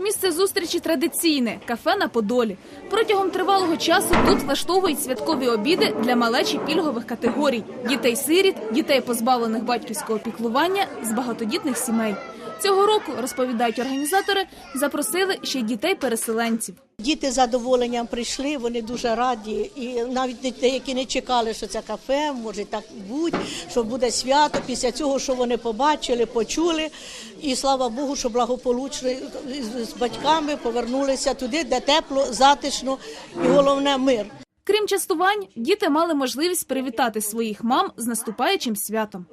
Місце зустрічі традиційне кафе на Подолі. Протягом тривалого часу тут влаштовують святкові обіди для малечі пільгових категорій: дітей-сиріт, дітей позбавлених батьківського піклування з багатодітних сімей. Цього року розповідають організатори, запросили ще й дітей-переселенців. Діти з задоволенням прийшли, вони дуже раді, і навіть деякі не чекали, що це кафе, може так бути, що буде свято після цього, що вони побачили, почули. І слава Богу, що благополучно з батьками повернулися туди, де тепло, затишно і головне мир. Крім частувань, діти мали можливість привітати своїх мам з наступаючим святом.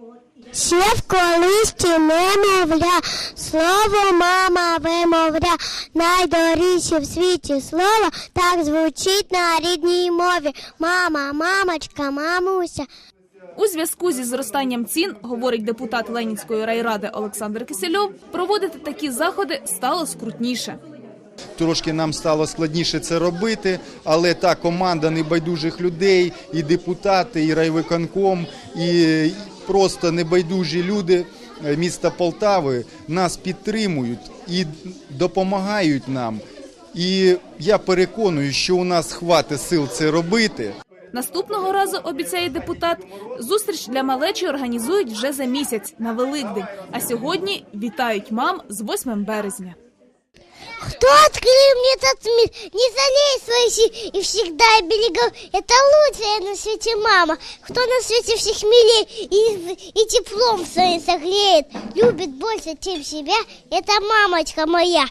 Ще в колисті немовля, слово мама вимовля, найдоріше в світі слово, так звучить на рідній мові. Мама, мамочка, мамуся. У зв'язку зі зростанням цін, говорить депутат Ленінської райради Олександр Кисельов, проводити такі заходи стало скрутніше. Трошки нам стало складніше це робити, але та команда небайдужих людей, і депутати, і райвиконком, і просто небайдужі люди е, міста Полтави нас підтримують і допомагають нам. І я переконую, що у нас хватить сил це робити. Наступного разу, обіцяє депутат, зустріч для малечі організують вже за місяць на Великдень. А сьогодні вітають мам з 8 березня. Кто открыл мне этот мир? Не залей свои и всегда берегов. Это лучшая на свете мама. Кто на свете всех милее и, и теплом своим согреет, любит больше, чем себя, это мамочка моя.